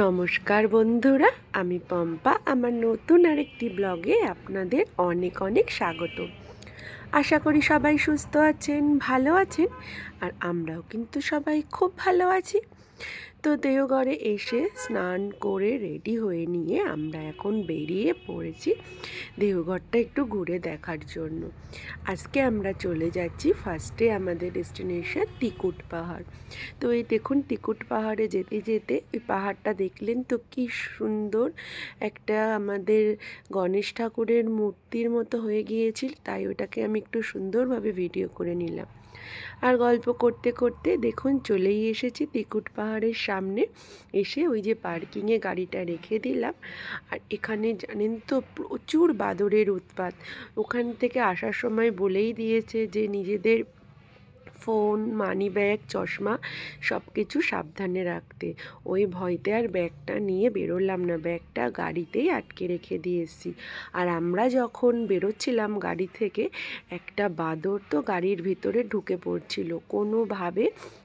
নমস্কার বন্ধুরা আমি পম্পা। আমার নতুন আরেকটি ব্লগে আপনাদের অনেক অনেক স্বাগত। আশা করি সবাই সুস্থ আছেন, ভালো আছেন, আর আমরাও কিন্তু সবাই খুব ভালো আছি। তো দেওঘরে এসে স্নান করে রেডি হয়ে নিয়ে আমরা এখন বেরিয়ে পড়েছি দেওঘরটা একটু ঘুরে দেখার জন্য। আজকে আমরা চলে যাচ্ছি ফার্স্টে আমাদের ডেস্টিনেশন তিকুট পাহাড়। তো এই দেখুন তিকুট পাহাড়ে যেতে যেতে ওই পাহাড়টা দেখলেন তো কি সুন্দর একটা আমাদের গণেশ ঠাকুরের মূর্তির মতো হয়ে গিয়েছিল, তাই ওটাকে আমি একটু সুন্দরভাবে ভিডিও করে নিলাম। আর গল্প করতে করতে দেখুন চলেই এসেছি তিকুট পাহাড়ের সামনে। এসে ওই যে পার্কিংয়ে গাড়িটা রেখে দিলাম। আর এখানে জানেন তো প্রচুর বাদরের উৎপাত। ওখান থেকে আসার সময় বলেই দিয়েছে যে নিজেদের ফোন মানি ব্যাগ চশমা সব কিছু সাবধানে রাখতে। ওই ভয়তে আর ব্যাগটা নিয়ে বেরোলাম না। ব্যাগটা গাড়িতেই আটকে রেখে দিয়ে এসেছি আর আমরা যখন বেরোচ্ছিলাম গাড়ি থেকে, একটা বাদর তো গাড়ির ভিতরে ঢুকে পড়ছিল। কোনোভাবে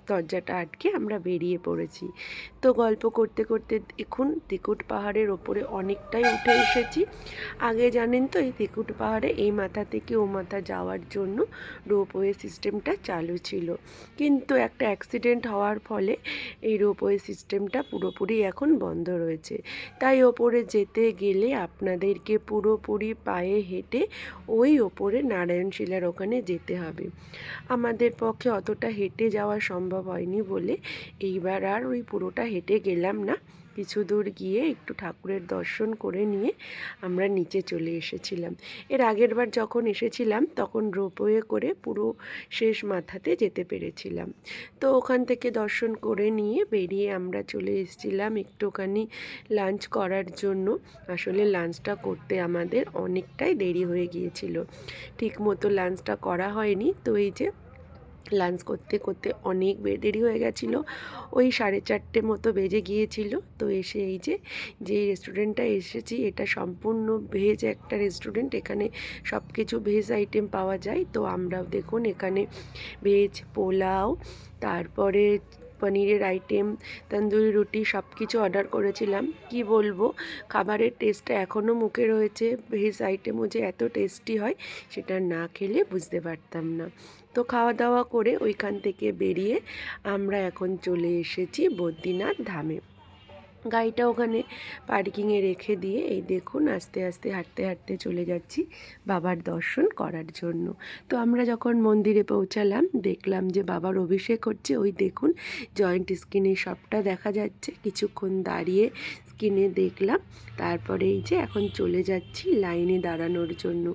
দরজাটা আটকে আমরা বেরিয়ে পড়েছি। তো গল্প করতে করতে এখন তিকুট পাহাড়ের ওপরে অনেকটাই উঠে এসেছি। আগে জানেন তো, এই তিকুট পাহাড়ে এই মাথা থেকে ও মাথা যাওয়ার জন্য রোপওয়ে সিস্টেমটা চালু ছিল। কিন্তু একটা অ্যাক্সিডেন্ট হওয়ার ফলে এই রোপওয়ে সিস্টেমটা পুরোপুরি এখন বন্ধ রয়েছে। তাই ওপরে যেতে গেলে আপনাদেরকে পুরোপুরি পায়ে হেঁটে ওই ওপরে নারায়ণশিলার ওখানে যেতে হবে। আমাদের পক্ষে অতটা হেঁটে যাওয়া সম্ভব হয়নি বলে এইবার আর ওই পুরোটা হেঁটে গেলাম না। কিছু দূর গিয়ে একটু ঠাকুরের দর্শন করে নিয়ে আমরা নিচে চলে এসেছিলাম। এর আগের বার যখন এসেছিলাম, তখন রোপওয়ে করে পুরো শেষ মাথাতে যেতে পেরেছিলাম। তো ওখান থেকে দর্শন করে নিয়ে বেরিয়ে আমরা চলে এসেছিলাম একটুখানি লাঞ্চ করার জন্য। আসলে লাঞ্চটা করতে আমাদের অনেকটাই দেরি হয়ে গিয়েছিল। ঠিক মতো লাঞ্চটা করা হয়নি। তো এই যে লাঞ্চ করতে করতে অনেক দেরি হয়ে গেছিল। ওই সাড়ে চারটে মতো বেজে গিয়েছিল। তো এসে এই যে যে রেস্টুরেন্টটা এসেছি, এটা সম্পূর্ণ ভেজ একটা রেস্টুরেন্ট এখানে সব কিছু ভেজ আইটেম পাওয়া যায়। তো আমরাও দেখুন এখানে ভেজ পোলাও, তারপরে পনিরের আইটেম তন্দুরি রুটি সব কিছু অর্ডার করেছিলাম। কি বলব? খাবারের টেস্টটা এখনও মুখে রয়েছে। ভেজ আইটেমও যে এত টেস্টি হয়, সেটা না খেলে বুঝতে পারতাম না। তো খাওয়া দাওয়া করে ওইখান থেকে বেরিয়ে আমরা এখন চলে এসেছি বদ্রীনাথ ধামে। গাড়িটা ওখানে পার্কিংয়ে রেখে দিয়ে এই দেখুন আস্তে আস্তে হাঁটতে হাঁটতে চলে যাচ্ছি বাবার দর্শন করার জন্য। তো আমরা যখন মন্দিরে পৌঁছালাম, দেখলাম যে বাবার অভিষেক হচ্ছে। ওই দেখুন জয়েন্ট স্ক্রিনে সবটা দেখা যাচ্ছে। কিছুক্ষণ দাঁড়িয়ে স্কিনে দেখলাম। তারপরে এই যে এখন চলে যাচ্ছি লাইনে দাঁড়ানোর জন্য।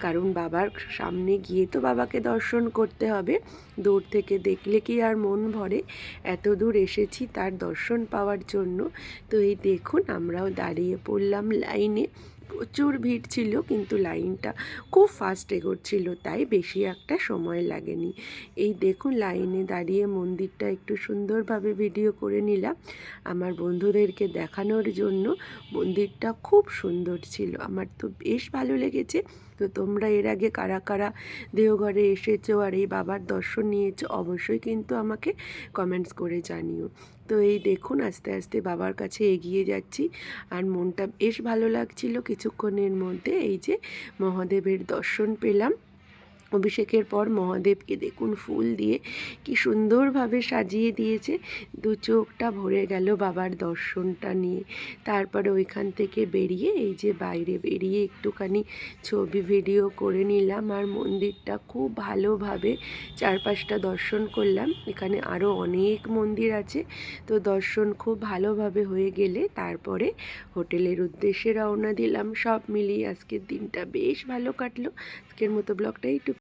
কারণ বাবার সামনে গিয়ে তো বাবাকে দর্শন করতে হবে। দূর থেকে দেখলে কি আর মন ভরে? এত দূর এসেছি তার দর্শন পাওয়ার জন্য। তো এই দেখুন আমরাও দাঁড়িয়ে পড়লাম লাইনে। প্রচুর ভিড় ছিল, কিন্তু লাইনটা খুব ফাস্ট এগোচ্ছিল, তাই বেশি একটা সময় লাগেনি। এই দেখুন, লাইনে দাঁড়িয়ে মন্দিরটা একটু সুন্দরভাবে ভিডিও করে নিলাম। আমার বন্ধুদেরকে দেখানোর জন্য মন্দিরটা খুব সুন্দর ছিল। আমার তো বেশ ভালো লেগেছে। তো তোমরা এর আগে কারা কারা দেওঘরে এসেছ আর এই বাবার দর্শন নিয়েছো, অবশ্যই কিন্তু আমাকে কমেন্টস করে জানিও। তো এই দেখুন, আস্তে আস্তে বাবার কাছে এগিয়ে যাচ্ছি। আর মনটা বেশ ভালো লাগছিল কিছুক্ষণের মধ্যে এই যে মহাদেবের দর্শন পেলাম। অভিষেকের পর মহাদেবকে দেখুন ফুল দিয়ে কি সুন্দরভাবে সাজিয়ে দিয়েছে। দু চোখটা ভরে গেল বাবার দর্শনটা নিয়ে। তারপরে ওইখান থেকে বেরিয়ে এই যে বাইরে বেরিয়ে একটুখানি ছবি ভিডিও করে নিলাম আর মন্দিরটা খুব ভালোভাবে চারপাশটা দর্শন করলাম। এখানে আরও অনেক মন্দির আছে। তো দর্শন খুব ভালোভাবে হয়ে গেলে তারপরে হোটেলের উদ্দেশ্যে রওনা দিলাম। সব মিলিয়ে আজকের দিনটা বেশ ভালো কাটলো। আজকের মতো ব্লগটা একটু